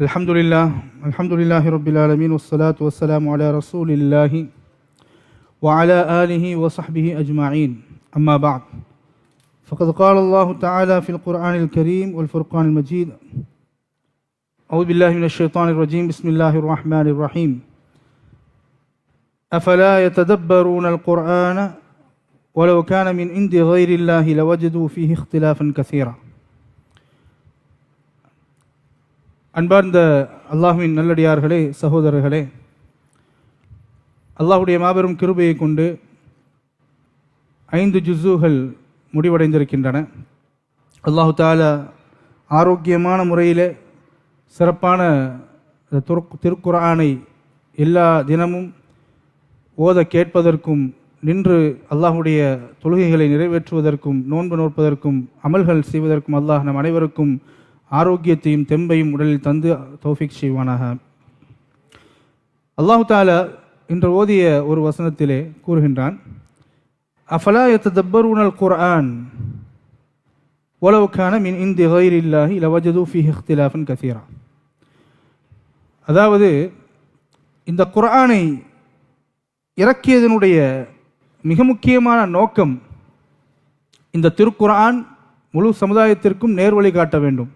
الحمد لله الحمد لله رب العالمين والصلاة والسلام على رسول الله وعلى آله وصحبه أجمعين أما بعد فقد قال الله تعالى في القرآن الكريم والفرقان المجيد أعوذ بالله من الشيطان الرجيم بسم الله الرحمن الرحيم أفلا يتدبرون القرآن ولو كان من عند غير الله لوجدوا فيه اختلافا كثيرا அன்பார்ந்த அல்லாஹுவின் நல்லடியார்களே சகோதரர்களே அல்லாஹுடைய மாபெரும் கிருபையை கொண்டு ஐந்து ஜுஸுகள் முடிவடைந்திருக்கின்றன. அல்லாஹு தாலா ஆரோக்கியமான முறையில் சிறப்பான இந்த எல்லா தினமும் ஓத கேட்பதற்கும் நின்று அல்லாஹுடைய தொழுகைகளை நிறைவேற்றுவதற்கும் நோன்பு நோற்பதற்கும் அமல்கள் செய்வதற்கும் அல்லாஹ் நம் அனைவருக்கும் ஆரோக்கியத்தையும் தெம்பையும் உடலில் தந்து தௌஃபிக் செய்வானாக. அல்லாஹு தாலா இன்று ஓதிய ஒரு வசனத்திலே கூறுகின்றான் அஃபலா யத்ததப்பரூனல் குர்ஆன் உளவுக்கான மின் இந்தி கைரில்லாஹி லவஜது ஃபீஹி இഖ்திலாஃபன் கசீரா. அதாவது இந்த குர்ஆனை இறக்கியதனுடைய மிக முக்கியமான நோக்கம் இந்த திருக்குர்ஆன் முழு சமுதாயத்திற்கும் நேர்வழி காட்ட வேண்டும்.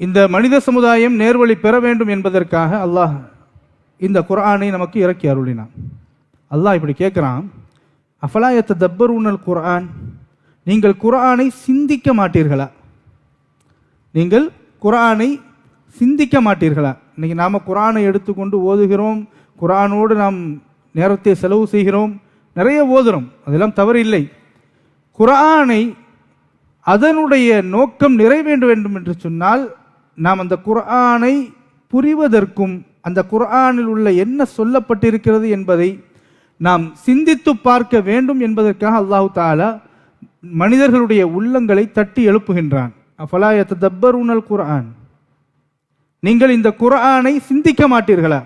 இந்த மனித சமுதாயம் நேர்வழி பெற வேண்டும் என்பதற்காக அல்லாஹ் இந்த குரானை நமக்கு இறக்கி அருளினான். அல்லாஹ் இப்படி கேட்குறான் அஃபலாயத்த தப்பர் உன்னல் குரான் நீங்கள் குரானை சிந்திக்க மாட்டீர்களா? நீங்கள் குரானை சிந்திக்க மாட்டீர்களா? இன்றைக்கி நாம் குரானை எடுத்துக்கொண்டு ஓதுகிறோம் குரானோடு நாம் நேரத்தை செலவு செய்கிறோம் நிறைய ஓதுகிறோம் அதெல்லாம் தவறு இல்லை குர்ஆனை அதனுடைய நோக்கம் நிறைவேண்ட வேண்டும் என்று சொன்னால் நாம் அந்த குர்ஆனை புரிவதற்கும் அந்த குர்ஆனில் உள்ள என்ன சொல்லப்பட்டிருக்கிறது என்பதை நாம் சிந்தித்து பார்க்க வேண்டும் என்பதற்காக அல்லாஹு தாலா மனிதர்களுடைய உள்ளங்களை தட்டி எழுப்புகின்றான். அஃபலாயத்த தப்பர் உணல் குர்ஆன் நீங்கள் இந்த குர்ஆனை சிந்திக்க மாட்டீர்களா?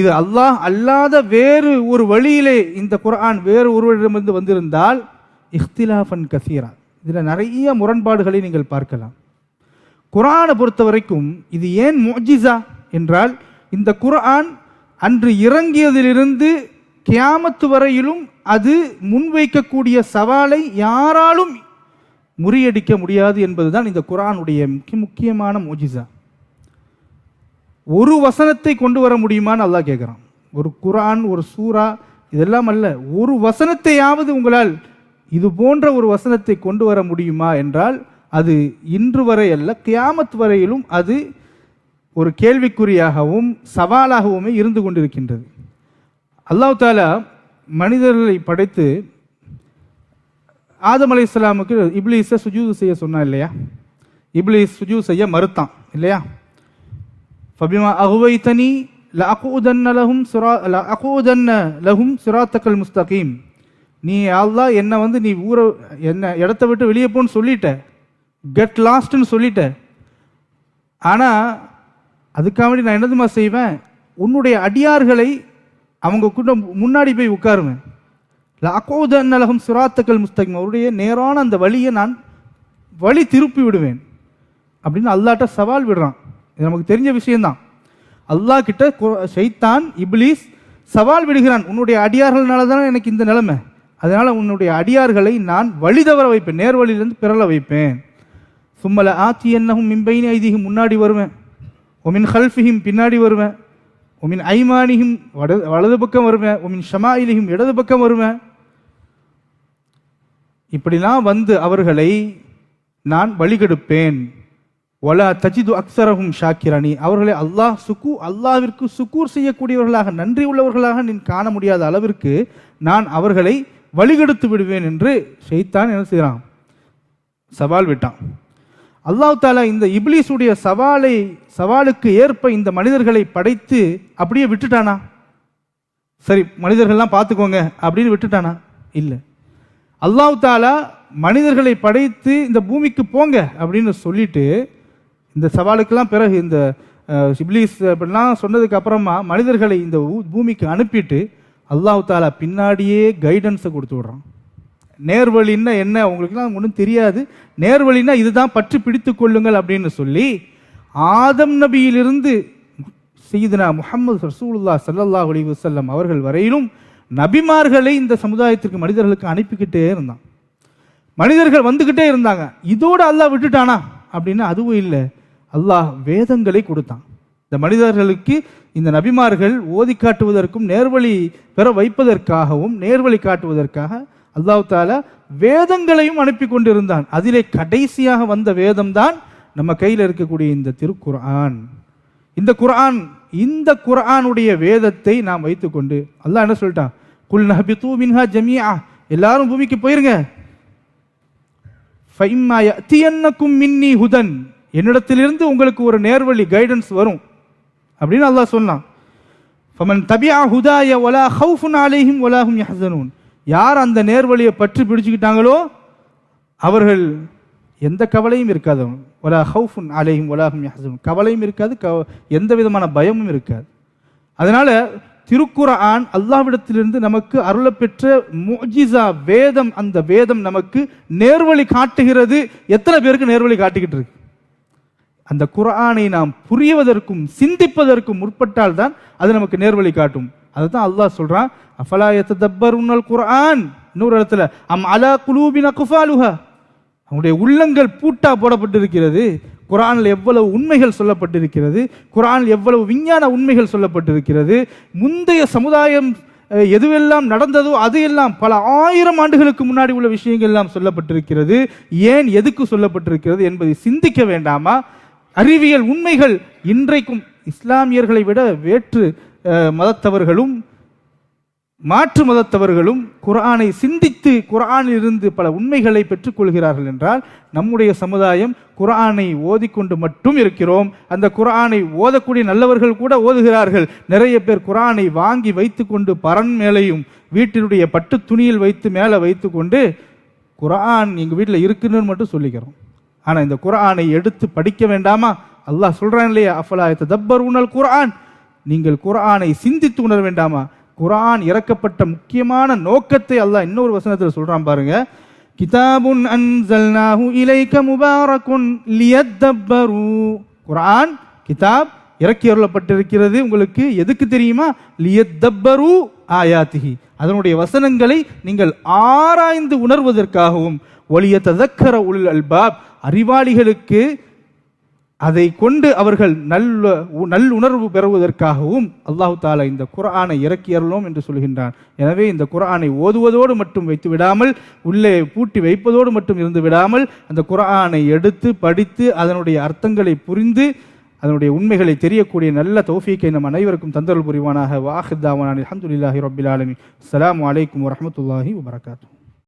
இது அல்லாஹ் அல்லாத வேறு ஒரு வழியிலே இந்த குர்ஆன் வேறு ஒருவரிடமிருந்து வந்திருந்தால் இஃப்திலாஃபன் கசீரா. இதில் நிறைய முரண்பாடுகளை நீங்கள் பார்க்கலாம். குரானை பொறுத்த வரைக்கும் இது ஏன் முஜிசா என்றால் இந்த குரான் அன்று இறங்கியதிலிருந்து கியாமத்து வரையிலும் அது முன்வைக்கக்கூடிய சவாலை யாராலும் முறியடிக்க முடியாது என்பதுதான் இந்த குரானுடைய முக்கிய முக்கியமான மோஜிசா. ஒரு வசனத்தை கொண்டு வர முடியுமான்னு அல்லாஹ் கேட்குறான் ஒரு குரான் ஒரு சூரா இதெல்லாம் அல்ல. ஒரு வசனத்தையாவது உங்களால் இது போன்ற ஒரு வசனத்தை கொண்டு வர முடியுமா என்றால் அது இன்று வரை அல்ல கியாமத் வரையிலும் அது ஒரு கேள்விக்குறியாகவும் சவாலாகவுமே இருந்து கொண்டிருக்கின்றது. அல்லாஹ் தாலா மனிதர்களை படைத்து ஆதம் அலி இஸ்லாமுக்கு இப்ளீஸை சுஜூது செய்ய சொன்னான் இல்லையா? இப்லீஸ் சுஜூ செய்ய மறுத்தான் இல்லையா? ஃபபிமா அகுவைத்தனி லஅகூதன்ன லகும் சுரா அகூதன்ன லகும் சுராத்தக்கல் முஸ்தகீம். நீ அல்லாஹ் என்னை வந்து நீ ஊரை என்ன இடத்த விட்டு வெளியே போன்னு சொல்லிட்ட. கெட் லாஸ்ட்னு சொல்லிட்டேன். ஆனால் அதுக்காக வேண்டி நான் என்னதுமா செய்வேன்? உன்னுடைய அடியார்களை அவங்க கூட முன்னாடி போய் உட்காருவேன். லஅகூதன்ன லஹும் சுராத்துக்கள் முஸ்தகம். அவருடைய நேரான அந்த வழியை நான் வழி திருப்பி விடுவேன். அப்படின்னு அல்லாட்ட சவால் விடுறான். இது நமக்கு தெரிஞ்ச விஷயம்தான். அல்லாஹ் கிட்ட கு- ஷைத்தான் இப்லீஸ் சவால் விடுகிறான். உன்னுடைய அடியார்கள்னால தானே எனக்கு இந்த நிலைமை. அதனால் உன்னுடைய அடியார்களை நான் வழி தவற வைப்பேன். நேர்வழியிலிருந்து பிறல வைப்பேன். சும்மல ஆத்தி என்னஹும் மிம்பைனி ஐதீகம் முன்னாடி வருவேன். ஒமின் ஹல்ஃபிஹிம் பின்னாடி வருவேன். ஒமின் ஐமானிஹிம் வட வலது பக்கம் வருவேன். ஒமின் ஷமாயிலிஹிம் இடது பக்கம் வருவேன். இப்படிலாம் வந்து அவர்களை நான் வழிகெடுப்பேன். ஒலா தஜிது அக்சரஹும் ஷாக்கிரணி அவர்களை அல்லாஹ் சுக்கு அல்லாவிற்கு சுக்கூர் செய்யக்கூடியவர்களாக நன்றி உள்ளவர்களாக நீ காண முடியாத அளவிற்கு நான் அவர்களை வழிகெடுத்து விடுவேன் என்று ஷெய்தான் என்ன செய்கிறான்? சவால் விட்டான். அல்லாஹ் தாலா இந்த இப்லீஸுடைய சவாலை சவாலுக்கு ஏற்ப இந்த மனிதர்களை படைத்து அப்படியே விட்டுட்டானா? சரி மனிதர்கள்லாம் பார்த்துக்கோங்க அப்படின்னு விட்டுட்டானா? இல்லை. அல்லாஹ் தாலா மனிதர்களை படைத்து இந்த பூமிக்கு போங்க அப்படின்னு சொல்லிட்டு இந்த சவாலுக்கெல்லாம் பிறகு இந்த சிப்லீஸ் இப்லீஸ் அப்படிலாம் சொன்னதுக்கு அப்புறமா மனிதர்களை இந்த ஊ- பூமிக்கு அனுப்பிட்டு அல்லாஹ் தாலா பின்னாடியே கைடன்ஸை கொடுத்து விடுறான். நேர்வழின்னா என்ன? உங்களுக்குலாம் ஒன்றும் தெரியாது. நேர்வழின்னா இதுதான் பற்றி பிடித்து கொள்ளுங்கள் அப்படின்னு சொல்லி ஆதம் நபியிலிருந்து செய்தனா முகமது ரசூலுல்லா ஸல்லல்லாஹு அலி வசல்லம் அவர்கள் வரையிலும் நபிமார்களை இந்த சமுதாயத்திற்கு மனிதர்களுக்கு அனுப்பிக்கிட்டே இருந்தான். மனிதர்கள் வந்துக்கிட்டே இருந்தாங்க. இதோட அல்லாஹ் விட்டுட்டானா? அப்படின்னா அதுவும் இல்லை. அல்லாஹ் வேதங்களை கொடுத்தான். இந்த மனிதர்களுக்கு இந்த நபிமார்கள் ஓதி காட்டுவதற்கும் நேர்வழி பெற வைப்பதற்காகவும் நேர்வழி காட்டுவதற்காக அல்லாஹு தாலா வேதங்களையும் அனுப்பி கொண்டிருந்தான் அதிலே கடைசியாக வந்த வேதம் தான் நம்ம கையில் இருக்கக்கூடிய இந்த திருக்குர்ஆன். இந்த குர்ஆன் இந்த குர்ஆனுடைய வேதத்தை நாம் வைத்துக்கொண்டு அல்லாஹ் என்ன சொல்லிட்டான்? குல் நஹபித்து மின்ஹா ஜமியா எல்லாரும் பூமிக்கு போயிருங்க. ஃபைம்மா மின்னி ஹுதன். என்னிடத்திலிருந்து உங்களுக்கு ஒரு நேர்வழி கைடன்ஸ் வரும். அப்படின்னு அல்லாஹ் சொன்னான். ஃபமன் தபியா ஹுதாய ஒலா ஹவுஃபுன் அலைஹிம் ஒலாஹும் யஹசனூன். யார் அந்த நேர்வழியை பற்றி பிடிச்சுக்கிட்டாங்களோ அவர்கள் எந்த கவலையும் இருக்காது. ஒலா ஹவுஃபுன் அலையும் வலாஹும் யஹ்சனூன் கவலையும் இருக்காது கவ- எந்த விதமான பயமும் இருக்காது. அதனால் திருக்குற ஆண் அல்லாஹ்விடத்திலிருந்து நமக்கு அருளப்பெற்ற மோஜிசா வேதம் அந்த வேதம் நமக்கு நேர்வழி காட்டுகிறது. எத்தனை பேருக்கு நேர்வழி காட்டிக்கிட்டு இருக்கு? அந்த குரானை நாம் புரிவதற்கும் சிந்திப்பதற்கும் முற்பட்டால் தான் அது நமக்கு நேர்வழி காட்டும். அதுதான் அல்லாஹ் சொல்றான் அஃபலா உன்னல் குரான் இன்னொரு இடத்துல அம் அலா குலூபின் அக்ஃபாலுஹா அவங்களுடைய உள்ளங்கள் பூட்டா போடப்பட்டிருக்கிறது. குரானில் எவ்வளவு உண்மைகள் சொல்லப்பட்டிருக்கிறது. குரானில் எவ்வளவு விஞ்ஞான உண்மைகள் சொல்லப்பட்டிருக்கிறது. முந்தைய சமுதாயம் எதுவெல்லாம் நடந்ததோ அது எல்லாம் பல ஆயிரம் ஆண்டுகளுக்கு முன்னாடி உள்ள விஷயங்கள் எல்லாம் சொல்லப்பட்டிருக்கிறது. ஏன் எதுக்கு சொல்லப்பட்டிருக்கிறது என்பதை சிந்திக்க வேண்டாமா? அறிவியல் உண்மைகள் இன்றைக்கும் இஸ்லாமியர்களை விட வேற்று மதத்தவர்களும் மாற்று மதத்தவர்களும் குரானை சிந்தித்து குரானிலிருந்து இருந்து பல உண்மைகளை பெற்றுக்கொள்கிறார்கள் என்றால் நம்முடைய சமுதாயம் குரானை ஓதிக்கொண்டு மட்டும் இருக்கிறோம். அந்த குரானை ஓதக்கூடிய நல்லவர்கள் கூட ஓதுகிறார்கள். நிறைய பேர் குரானை வாங்கி வைத்துக்கொண்டு பரன் மேலையும் வீட்டினுடைய பட்டு துணியில் வைத்து மேலே வைத்துக்கொண்டு குரான் எங்கள் வீட்டில் இருக்குன்னு மட்டும் சொல்லிக்கிறோம். ஆனால் இந்த குரானை எடுத்து படிக்க வேண்டாமா? அல்லாஹ் சொல்கிறான் இல்லையா? அஃபலா தப்பர் உணல் குரான் நீங்கள் குரானை சிந்தித்து உணர வேண்டாமா? குரான் இறக்கப்பட்ட முக்கியமான நோக்கத்தை அல்லாஹ் இன்னொரு வசனத்தில் சொல்றான் பாருங்க. கிதாபுன் அன்சல்னாஹு இலைக்க முபாரக்குன் லியத்தப்பரு. குரான் கிதாப் இறக்கி அருளப்பட்டிருக்கிறது உங்களுக்கு எதுக்கு தெரியுமா? லியத்தப்பரு ஆயாத்திகி அதனுடைய வசனங்களை நீங்கள் ஆராய்ந்து உணர்வதற்காகவும் ஒளிய ததக்கர உள் அல்பாப் அறிவாளிகளுக்கு அதை கொண்டு அவர்கள் நல்ல நல்லுணர்வு பெறுவதற்காகவும் அல்லாஹு தாலா இந்த குரானை இறக்கி அருளோம் என்று சொல்கின்றான். எனவே இந்த குரானை ஓதுவதோடு மட்டும் வைத்து விடாமல் உள்ளே பூட்டி வைப்பதோடு மட்டும் இருந்து விடாமல் அந்த குரானை எடுத்து படித்து அதனுடைய அர்த்தங்களை புரிந்து அதனுடைய உண்மைகளை தெரியக்கூடிய நல்ல தௌஃபீக்கை நம் அனைவருக்கும் தந்தல் புரிவானாக. வாஹித்தாவான அல்ஹம்துலில்லாஹி ரப்பில் ஆலமீன். அலாம் அலைக்கும் வரமத்துல்லாஹி வபரகாத்தூ